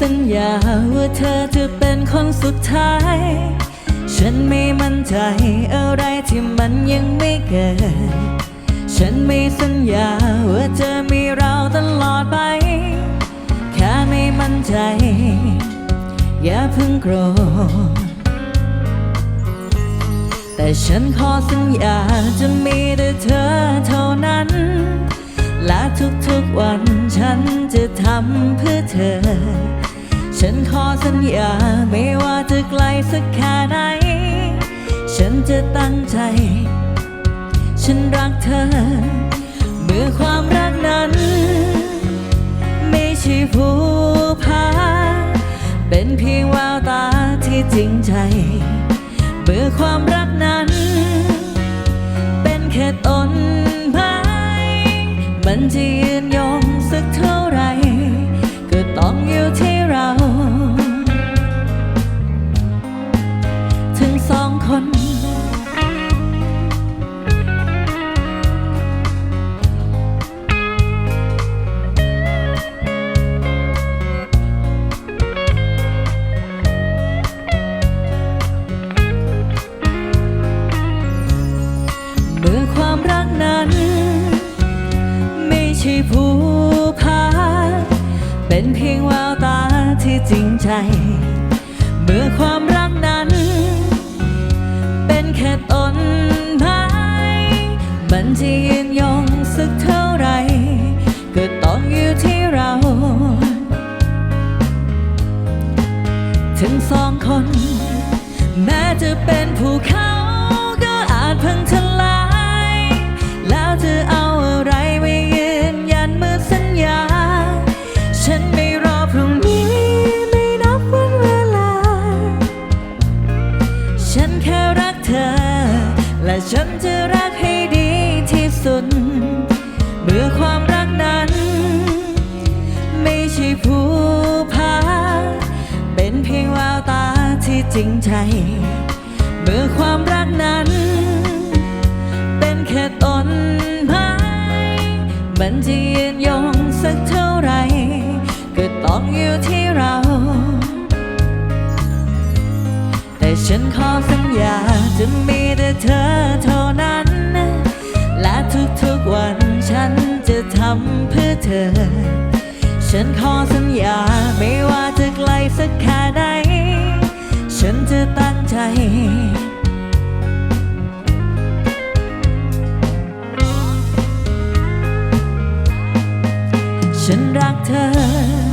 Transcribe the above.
สัญญาว่าเธอจะเป็นคนสุดท้าย ฉันไม่มั่นใจอะไรที่มันยังไม่เกิด ฉันไม่สัญญาว่าจะมีเราตลอดไป แค่ไม่มั่นใจ อย่าเพิ่งโกรธ แต่ฉันขอสัญญาจะมีแต่เธอเท่านั้นและทุกๆวันฉันจะทำเพื่อเธอ ฉันขอสัญญาไม่ว่าจะไกลสักแค่ไหน ฉันจะตั้งใจ ฉันรักเธอ เมื่อความรักนั้น ไม่ใช่ผู้พาเป็นเพียงแววตาที่จริงใจ เมื่อความรักนั้น เป็นแค่ต้นไม้มันจะยืน เป็นเพียงแววตาที่จริงใจ เมื่อความรักนั้น เป็นแค่ต้นไม้มันจะยืนยงสักเท่าไหรก็ต้องอยู่ที่เรา ถึงสองคน แม้จะเป็นภูเขาก็อาจพังทล และฉันจะรักให้ดีที่สุด เมื่อความรักนั้น ไม่ใช่ผู้พา เป็นเพียงแววตาที่จริงใจ เมื่อความรักนั้น เป็นแค่ต้นไม้มันจะยืนยงสักเท่าไหรก็ต้องอยู่ที่เรา แต่ฉันขอสัญญาจะมี เธอเท่านั้น และทุกๆวันฉันจะทำเพื่อเธอ ฉันขอสัญญาไม่ว่าจะไกลสักแค่ไหนฉันจะตั้งใจฉันรักเธอ